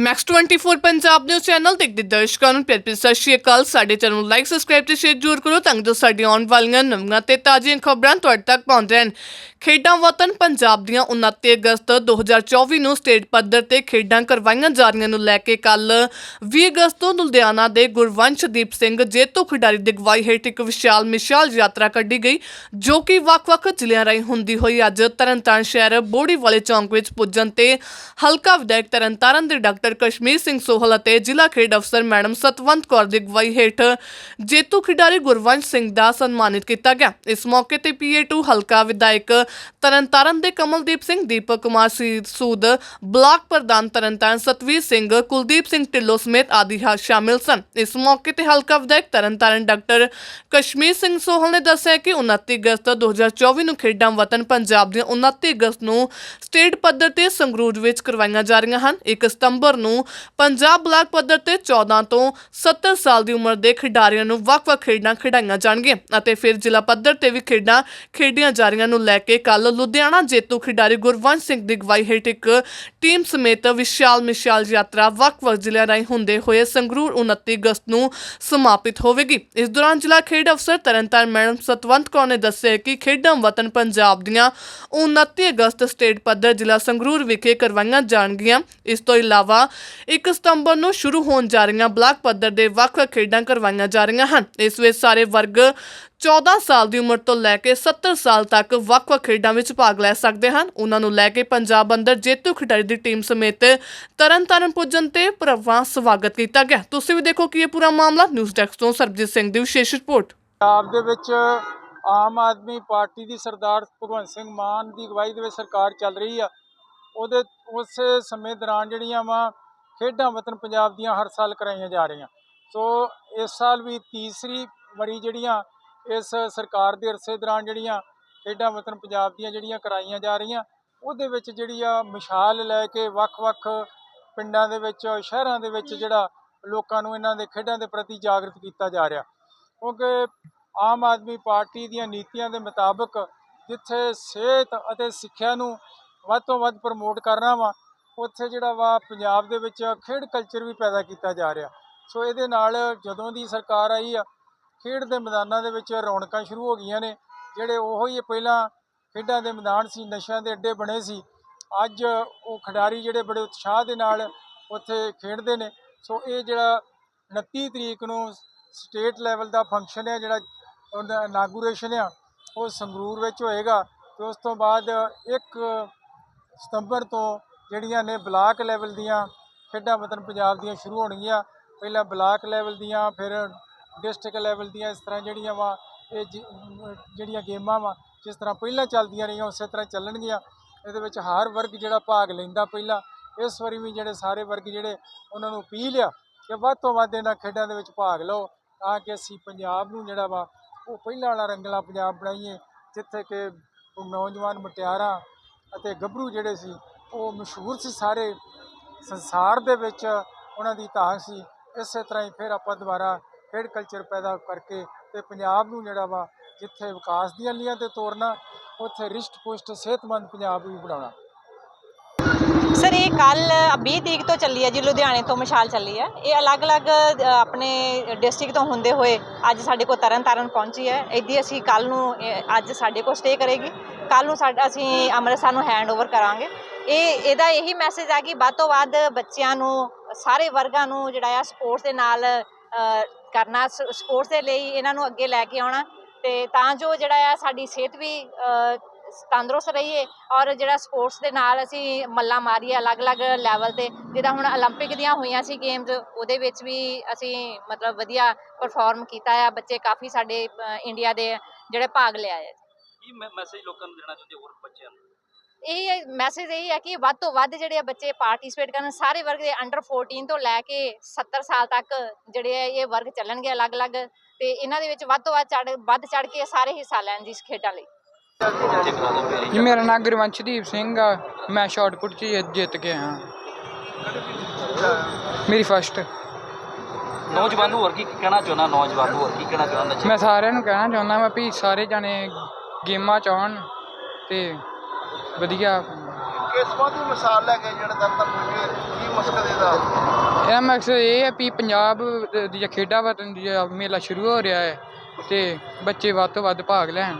Max 24 Punjab news channel ਦੇਖਦੇ ਦਰਸ਼ਕਾਂ ਨੂੰ ਪਿਆਰ ਭਰੀ ਸਤਿ ਸ਼੍ਰੀ ਅਕਾਲ। ਸਾਡੇ ਚੈਨਲ ਨੂੰ ਲਾਈਕ ਸਬਸਕ੍ਰਾਈਬ ਤੇ ਸ਼ੇਅਰ ਜ਼ਰੂਰ ਕਰੋ ਤਾਂ ਜੋ ਸਾਡੀਆਂ ਆਉਣ ਵਾਲੀਆਂ ਨਵੀਆਂ ਤੇ ਤਾਜ਼ੀਆਂ ਖਬਰਾਂ ਤੁਹਾਡੇ ਤੱਕ ਪਹੁੰਚ ਰਹਿਣ ਖੇਡਾਂ ਵਤਨ ਪੰਜਾਬ ਦੀਆਂ 29 ਅਗਸਤ 2024 ਨੂੰ ਸਟੇਟ ਪੱਧਰ ਤੇ ਖੇਡਾਂ ਕਰਵਾਈਆਂ ਜਾ ਰਹੀਆਂ ਨੂੰ ਲੈ ਕੇ ਕੱਲ 20 ਅਗਸਤ ਤੋਂ ਲੁਧਿਆਣਾ ਦੇ ਗੁਰਵੰਸ਼ਦੀਪ ਸਿੰਘ ਜੇਤੂ ਖਿਡਾਰੀ ਦੀ ਅਗਵਾਈ ਹੇਠ ਇੱਕ ਵਿਸ਼ਾਲ ਮਿਸਾਲ ਯਾਤਰਾ ਕੱਢੀ ਗਈ, ਜੋ ਕਿ ਵੱਖ-ਵੱਖ ਜ਼ਿਲ੍ਹਿਆਂ ਰਾਹੀਂ ਹੁੰਦੀ ਹੋਈ ਅੱਜ ਤਰਨਤਾਰਨ ਸ਼ਹਿਰ ਬੋੜੀ ਵਾਲੇ ਚੌਂਕ ਵਿੱਚ ਪੁੱਜਣ ਤੇ ਹਲਕਾ ਵਿਧਾਇਕ ਤਰਨਤਾਰਨ ਦੇ ਡਾਕਟਰ ਕਸ਼ਮੀਰ ਸਿੰਘ ਸੋਹਲ ਅਤੇ ਜ਼ਿਲ੍ਹਾ ਖੇਡ ਅਫਸਰ ਮੈਡਮ ਸਤਵੰਤ ਕੌਰ ਦੀ ਅਗਵਾਈ ਹੇਠ ਜੇਤੂ ਖਿਡਾਰੀ ਗੁਰਵੰਸ਼ ਸਿੰਘ ਦਾ ਸਨਮਾਨਿਤ ਕੀਤਾ ਗਿਆ। ਇਸ ਮੌਕੇ ਤੇ ਪੀਏ2 ਹਲਕਾ ਵਿਧਾਇਕ ਤਰਨਤਾਰਨ ਦੇ ਕਮਲਦੀਪ ਸਿੰਘ, ਦੀਪਕ ਕੁਮਾਰ ਸੂਦ, ਬਲਾਕ ਪ੍ਰਧਾਨ ਤਰਨਤਾਰਨ ਸਤਵੀਰ ਸਿੰਘ, ਕੁਲਦੀਪ ਸਿੰਘ ਢਿੱਲੋਂ ਸਮੇਤ ਆਦਿ ਸ਼ਾਮਿਲ ਸਨ। ਇਸ ਮੌਕੇ ਤੇ ਹਲਕਾ ਵਿਧਾਇਕ ਤਰਨਤਾਰਨ ਡਾਕਟਰ ਕਸ਼ਮੀਰ ਸਿੰਘ ਸੋਹਲ ਨੇ ਦੱਸਿਆ ਕਿ 29 ਅਗਸਤ 2024 ਨੂੰ ਖੇਡਾਂ ਵਤਨ ਪੰਜਾਬ ਦੀਆਂ 29 ਅਗਸਤ ਨੂੰ ਸਟੇਟ ਪੱਧਰ ਤੇ ਸੰਗਰੂਰ ਵਿੱਚ ਕਰਵਾਈਆਂ ਜਾ ਰਹੀਆਂ ਹਨ। 1 ਸਤੰਬਰ ਨੂੰ ਪੰਜਾਬ ਬਲਾਕ ਪੱਧਰ ਤੇ 14 ਤੋਂ 70 ਸਾਲ ਦੀ ਉਮਰ ਦੇ ਖਿਡਾਰੀਆਂ ਨੂੰ ਵੱਖ-ਵੱਖ ਖੇਡਾਂ ਖਿਡਾਈਆਂ ਜਾਣਗੀਆਂ ਅਤੇ ਫਿਰ ਜ਼ਿਲ੍ਹਾ ਪੱਧਰ ਤੇ ਵੀ ਖੇਡਾਂ ਖੇਡੀਆਂ ਜਾ ਰਹੀਆਂ ਨੂੰ ਲੈ ਕੇ ਕੱਲ ਲੁਧਿਆਣਾ ਜੇਤੂ ਖਿਡਾਰੀ ਗੁਰਵੰਸ਼ ਸਿੰਘ ਦੀ ਅਗਵਾਈ ਹੇਠ ਇੱਕ ਟੀਮ ਸਮੇਤ ਵਿਸ਼ਾਲ ਮਿਸਾਲ ਯਾਤਰਾ ਵੱਖ-ਵੱਖ ਜ਼ਿਲ੍ਹਿਆਂ ਰਾਹੀਂ ਹੁੰਦੇ ਹੋਏ ਸੰਗਰੂਰ 29 ਅਗਸਤ ਨੂੰ ਸਮਾਪਿਤ ਹੋਵੇਗੀ। ਇਸ ਦੌਰਾਨ ਜ਼ਿਲ੍ਹਾ ਖੇਡ ਅਫਸਰ ਤਰਨਤਾਰਨ ਮੈਡਮ ਸਤਵੰਤ ਕੌਰ ਨੇ ਦੱਸਿਆ ਕਿ ਖੇਡਾਂ ਵਤਨ ਪੰਜਾਬ ਦੀਆਂ 29 ਅਗਸਤ ਸਟੇਟ ਪੱਧਰ ਜ਼ਿਲ੍ਹਾ ਸੰਗਰੂਰ ਵਿਖੇ ਕਰਵਾਈਆਂ ਜਾਣਗੀਆਂ। ਇਸ ਤੋਂ ਇਲਾਵਾ 1 ਸਤੰਬਰ ਨੂੰ ਸ਼ੁਰੂ ਹੋਣ ਜਾ ਰਹੀਆਂ ਬਲਾਕ ਪੱਧਰ ਦੇ ਵੱਖ-ਵੱਖ ਖੇਡਾਂ ਕਰਵਾਈਆਂ ਜਾ ਰਹੀਆਂ ਹਨ। ਇਸ ਵਿੱਚ ਸਾਰੇ ਵਰਗ 14 ਸਾਲ ਦੀ ਉਮਰ ਤੋਂ ਲੈ ਕੇ 70 ਸਾਲ ਤੱਕ ਵੱਖ-ਵੱਖ ਖੇਡਾਂ ਵਿੱਚ ਭਾਗ ਲੈ ਸਕਦੇ ਹਨ। ਉਹਨਾਂ ਨੂੰ ਲੈ ਕੇ ਪੰਜਾਬ ਅੰਦਰ ਜੇਤੂ ਖਿਡਾਰੀ ਦੀ ਟੀਮ ਸਮੇਤ ਤਰਨਤਾਰਨ ਪੁੱਜਣ ਤੇ ਪ੍ਰਵਾਹ ਸਵਾਗਤ ਕੀਤਾ ਗਿਆ। ਤੁਸੀਂ ਵੀ ਦੇਖੋ ਕਿ ਇਹ ਪੂਰਾ ਮਾਮਲਾ। ਨਿਊਜ਼ ਡੈਸਕ ਤੋਂ ਸਰਬਜੀਤ ਸਿੰਘ ਦੀ ਵਿਸ਼ੇਸ਼ ਰਿਪੋਰਟ। ਪੰਜਾਬ ਦੇ ਵਿੱਚ ਆਮ ਆਦਮੀ ਪਾਰਟੀ ਦੀ ਸਰਦਾਰ ਭਗਵੰਤ ਸਿੰਘ ਮਾਨ ਦੀ ਅਗਵਾਈ ਦੇ ਵਿੱਚ ਸਰਕਾਰ ਚੱਲ ਰਹੀ ਆ। ਉਹਦੇ ਉਸ ਸਮੇਂ ਦੌਰਾਨ ਜਿਹੜੀਆਂ ਵਾ ਖੇਡਾਂ ਵਤਨ ਪੰਜਾਬ ਦੀਆਂ ਹਰ ਸਾਲ ਕਰਾਈਆਂ ਜਾ ਰਹੀਆਂ। ਸੋ ਇਸ ਸਾਲ ਵੀ ਤੀਸਰੀ ਵਾਰੀ ਜਿਹੜੀਆਂ ਇਸ ਸਰਕਾਰ ਦੇ ਅਰਸੇ ਦੌਰਾਨ ਜਿਹੜੀਆਂ ਖੇਡਾਂ ਵਤਨ ਪੰਜਾਬ ਦੀਆਂ ਜਿਹੜੀਆਂ ਕਰਾਈਆਂ ਜਾ ਰਹੀਆਂ, ਉਹਦੇ ਵਿੱਚ ਜਿਹੜੀ ਆ ਮਿਸਾਲ ਲੈ ਕੇ ਵੱਖ-ਵੱਖ ਪਿੰਡਾਂ ਦੇ ਵਿੱਚ, ਸ਼ਹਿਰਾਂ ਦੇ ਵਿੱਚ ਜਿਹੜਾ ਲੋਕਾਂ ਨੂੰ ਇਹਨਾਂ ਦੇ ਖੇਡਾਂ ਦੇ ਪ੍ਰਤੀ ਜਾਗਰਤ ਕੀਤਾ ਜਾ ਰਿਹਾ। ਕਿਉਂਕਿ ਆਮ ਆਦਮੀ ਪਾਰਟੀ ਦੀਆਂ ਨੀਤੀਆਂ ਦੇ ਮੁਤਾਬਕ ਜਿੱਥੇ ਸਿਹਤ ਅਤੇ ਸਿੱਖਿਆ ਨੂੰ ਵੱਧ ਤੋਂ ਵੱਧ ਪ੍ਰਮੋਟ ਕਰਨਾ ਵਾ। ਉੱਥੇ ਜਿਹੜਾ ਵਾ ਪੰਜਾਬ ਦੇ ਵਿੱਚ ਖੇਡ ਕਲਚਰ ਵੀ ਪੈਦਾ ਕੀਤਾ ਜਾ ਰਿਹਾ। ਸੋ ਇਹਦੇ ਨਾਲ ਜਦੋਂ ਦੀ ਸਰਕਾਰ ਆਈ ਆ, ਖੇਡ ਦੇ ਮੈਦਾਨਾਂ ਦੇ ਵਿੱਚ ਰੌਣਕਾਂ ਸ਼ੁਰੂ ਹੋ ਗਈਆਂ ਨੇ। ਜਿਹੜੇ ਉਹੋ ਹੀ ਪਹਿਲਾਂ ਖੇਡਾਂ ਦੇ ਮੈਦਾਨ ਸੀ, ਨਸ਼ਿਆਂ ਦੇ ਅੱਡੇ ਬਣੇ ਸੀ। ਅੱਜ ਉਹ ਖਿਡਾਰੀ ਜਿਹੜੇ ਬੜੇ ਉਤਸ਼ਾਹ ਦੇ ਨਾਲ ਉੱਥੇ ਖੇਡਦੇ ਨੇ। ਸੋ ਇਹ ਜਿਹੜਾ 29 ਤਰੀਕ ਨੂੰ ਸਟੇਟ ਲੈਵਲ ਦਾ ਫੰਕਸ਼ਨ ਹੈ ਜਿਹੜਾ ਉਹਦਾ ਇਨਾਗੂਰੇਸ਼ਨ ਆ, ਉਹ ਸੰਗਰੂਰ ਵਿੱਚ ਹੋਏਗਾ। ਤੇ ਉਸ ਤੋਂ ਬਾਅਦ 1 ਸਤੰਬਰ ਤੋਂ ਜਿਹੜੀਆਂ ਨੇ ਬਲਾਕ ਲੈਵਲ ਦੀਆਂ ਖੇਡਾਂ ਵਤਨ ਪੰਜਾਬ ਦੀਆਂ ਸ਼ੁਰੂ ਹੋਣਗੀਆਂ। ਪਹਿਲਾਂ ਬਲਾਕ ਲੈਵਲ ਦੀਆਂ, ਫਿਰ ਡਿਸਟ੍ਰਿਕਟ ਲੈਵਲ ਦੀਆਂ, ਇਸ ਤਰ੍ਹਾਂ ਜਿਹੜੀਆਂ ਵਾ, ਇਹ ਜਿਹੜੀਆਂ ਗੇਮਾਂ ਵਾ, ਜਿਸ ਤਰ੍ਹਾਂ ਪਹਿਲਾਂ ਚੱਲਦੀਆਂ ਰਹੀਆਂ, ਉਸੇ ਤਰ੍ਹਾਂ ਚੱਲਣਗੀਆਂ। ਇਹਦੇ ਵਿੱਚ ਹਰ ਵਰਗ ਜਿਹੜਾ ਭਾਗ ਲੈਂਦਾ ਪਹਿਲਾਂ। ਇਸ ਵਾਰੀ ਵੀ ਜਿਹੜੇ ਸਾਰੇ ਵਰਗ ਜਿਹੜੇ, ਉਹਨਾਂ ਨੂੰ ਅਪੀਲ ਆ ਕਿ ਵੱਧ ਤੋਂ ਵੱਧ ਇਹਨਾਂ ਖੇਡਾਂ ਦੇ ਵਿੱਚ ਭਾਗ ਲਓ, ਤਾਂ ਕਿ ਅਸੀਂ ਪੰਜਾਬ ਨੂੰ ਜਿਹੜਾ ਵਾ, ਉਹ ਪਹਿਲਾਂ ਵਾਲਾ ਰੰਗਲਾ ਪੰਜਾਬ ਬਣਾਈਏ, ਜਿੱਥੇ ਕਿ ਨੌਜਵਾਨ ਮਟਿਆਰਾਂ ਅਤੇ ਗੱਭਰੂ ਜਿਹੜੇ ਸੀ, ਉਹ ਮਸ਼ਹੂਰ ਸੀ ਸਾਰੇ ਸੰਸਾਰ ਦੇ ਵਿੱਚ, ਉਹਨਾਂ ਦੀ ਧਾਕ ਸੀ। ਇਸੇ ਤਰ੍ਹਾਂ ਹੀ ਫਿਰ ਆਪਾਂ ਦੁਬਾਰਾ ਖੇਡ ਕਲਚਰ ਪੈਦਾ ਕਰਕੇ ਤੇ ਪੰਜਾਬ ਨੂੰ ਜਿਹੜਾ ਵਾ, ਜਿੱਥੇ ਵਿਕਾਸ ਦੀਆਂ ਲੀਹਾਂ ਤੇ ਤੋਰਨਾ, ਉੱਥੇ ਰਿਸ਼ਟ ਪੁਸ਼ਟ ਸਿਹਤਮੰਦ ਪੰਜਾਬ ਵੀ ਬਣਾਉਣਾ। ਕੱਲ 20 ਤਰੀਕ ਤੋਂ ਚੱਲੀ ਹੈ ਜੀ ਲੁਧਿਆਣੇ ਤੋਂ ਮਸ਼ਾਲ ਚੱਲੀ ਹੈ। ਇਹ ਅਲੱਗ-ਅਲੱਗ ਆਪਣੇ ਡਿਸਟ੍ਰਿਕਟ ਤੋਂ ਹੁੰਦੇ ਹੋਏ ਅੱਜ ਸਾਡੇ ਕੋਲ ਤਰਨ ਤਾਰਨ ਪਹੁੰਚੀ ਹੈ। ਇਹਦੀ ਅਸੀਂ ਕੱਲ ਨੂੰ ਇਹ ਅੱਜ ਸਾਡੇ ਕੋਲ ਸਟੇ ਕਰੇਗੀ। ਕੱਲ ਨੂੰ ਸਾਡਾ ਅਸੀਂ ਅੰਮ੍ਰਿਤਸਰ ਨੂੰ ਹੈਂਡਓਵਰ ਕਰਾਂਗੇ। ਇਹ ਇਹਦਾ ਇਹੀ ਮੈਸੇਜ ਆ ਕਿ ਵੱਧ ਤੋਂ ਵੱਧ ਬੱਚਿਆਂ ਨੂੰ ਸਾਰੇ ਵਰਗਾਂ ਨੂੰ ਜਿਹੜਾ ਆ ਸਪੋਰਟਸ ਦੇ ਨਾਲ ਅ, ਕਰਨਾ ਸਪੋਰਟਸ ਦੇ ਲਈ ਇਹਨਾਂ ਨੂੰ ਅੱਗੇ ਲੈ ਕੇ ਆਉਣਾ। ਤੇ ਤਾਂ ਜੋ ਜਿਹੜਾ ਆ ਸਾਡੀ ਸਿਹਤ ਵੀ ਅ, ਤੰਦਰੁਸਤ ਰਹੀਏ ਔਰ ਜਿਹੜਾ ਸਪੋਰਟਸ ਦੇ ਨਾਲ ਅਸੀਂ ਮੱਲਾਂ ਮਾਰੀਏ ਅਲੱਗ-ਅਲੱਗ ਲੈਵਲ ਤੇ ਜਿੱਦਾਂ ਹੁਣ 올림픽 ਦੀਆਂ ਹੋਈਆਂ ਸੀ ਗੇਮਸ ਉਹਦੇ ਵਿੱਚ ਵੀ ਅਸੀਂ ਮਤਲਬ ਵਧੀਆ ਪਰਫਾਰਮ ਕੀਤਾ ਆ ਬੱਚੇ ਕਾਫੀ ਸਾਡੇ ਅ, ਇੰਡੀਆ ਦੇ ਜਿਹੜੇ ਭਾਗ ਲਿਆ ਹੈ ਕੀ ਮੈਸੇਜ ਲੋਕਾਂ ਨੂੰ ਦੇਣਾ ਚਾਹੁੰਦੇ ਹੋਰ ਬੱਚਿਆਂ ਨੂੰ ਇਹ ਮੈਸੇਜ ਇਹ ਹੈ ਕਿ ਵੱਧ ਤੋਂ ਵੱਧ ਜਿਹੜੇ ਆ ਬੱਚੇ ਪਾਰਟਿਸਿਪੇਟ ਕਰਨ ਸਾਰੇ ਵਰਗ ਦੇ ਅੰਡਰ 14 ਤੋਂ ਲੈ ਕੇ 70 ਸਾਲ ਤੱਕ ਜਿਹੜੇ ਆ ਇਹ ਵਰਗ ਚੱਲਣਗੇ ਅਲੱਗ-ਅਲੱਗ ਤੇ ਇਹਨਾਂ ਦੇ ਵਿੱਚ ਵੱਧ ਤੋਂ ਵੱਧ ਚੜ ਵੱਧ ਚੜ ਕੇ ਸਾਰੇ ਹਿੱਸਾ ਲੈਣ ਜੀ ਇਸ ਖੇਡਾਂ ਲਈ ਬੱਚੇ ਕਰਾ ਦੋ ਪਿਆਰੀ ਜੀ ਮੇਰਾ ਨਾਮ ਗੁਰਵੰਸ਼ਦੀਪ ਸਿੰਘ ਆ। ਮੈਂ ਸ਼ਾਟਪੁੱਟ 'ਚ ਜਿੱਤ- ਕੇ ਆਇਆ। ਮੇਰੀ ਫਸਟ ਨੌਜਵਾਨ ਨੂੰ ਹੋਰ ਕੀ ਕਹਿਣਾ ਚਾਹੁੰਦਾ? ਨੌਜਵਾਨ ਨੂੰ ਹੋਰ ਕੀ ਕਹਿਣਾ ਚਾਹੁੰਦਾ? ਮੈਂ ਸਾਰਿਆਂ ਨੂੰ ਕਹਿਣਾ ਚਾਹੁੰਦਾ ਮੈਂ ਵੀ ਸਾਰੇ ਜਾਣੇ ਗੇਮਾਂ 'ਚ ਆਉਣ ਤੇ ਵਧੀਆ। ਕਿਸ ਦੀ ਮਿਸਾਲ ਲੈ ਕੇ ਜਿਹੜਾ ਪੁੱਜੇ? ਕੀ ਮਕਸਦ ਇਹਦਾ? ਇਹਦਾ ਮਕਸਦ ਇਹ ਹੈ ਵੀ ਪੰਜਾਬ ਦੀਆਂ ਖੇਡਾਂ ਵਤਨ ਦੀ ਮੇਲਾ ਸ਼ੁਰੂ ਹੋ ਰਿਹਾ ਹੈ ਤੇ ਬੱਚੇ ਵੱਧ ਤੋਂ ਵੱਧ ਭਾਗ ਲੈਣ।